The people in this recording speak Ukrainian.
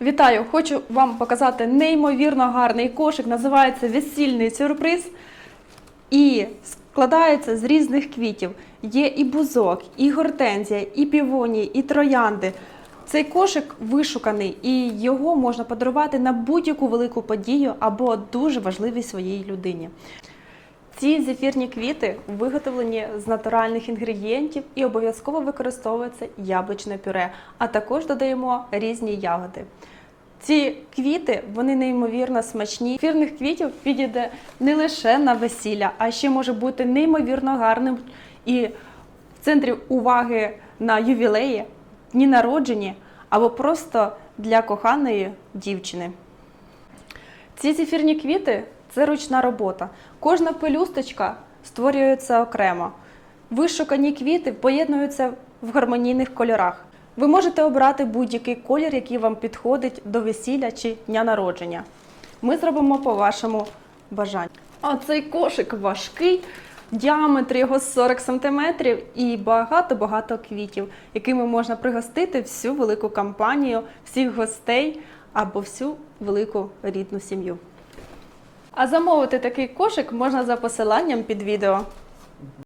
Вітаю! Хочу вам показати неймовірно гарний кошик. Називається весільний сюрприз. І складається з різних квітів. Є і бузок, і гортензія, і півонії, і троянди. Цей кошик вишуканий, і його можна подарувати на будь-яку велику подію або дуже важливій своїй людині. Ці зефірні квіти виготовлені з натуральних інгредієнтів і обов'язково використовується яблучне пюре, а також додаємо різні ягоди. Ці квіти вони неймовірно смачні. Ефірних квітів підійде не лише на весілля, а ще може бути неймовірно гарним і в центрі уваги на ювілеї, дні народження або просто для коханої дівчини. Ці зефірні квіти це ручна робота. Кожна пелюсточка створюється окремо. Вишукані квіти поєднуються в гармонійних кольорах. Ви можете обрати будь-який колір, який вам підходить до весілля чи дня народження. Ми зробимо по вашому бажанню. А цей кошик важкий, діаметр його 40 см і багато-багато квітів, якими можна пригостити всю велику компанію, всіх гостей або всю велику рідну сім'ю. А замовити такий кошик можна за посиланням під відео.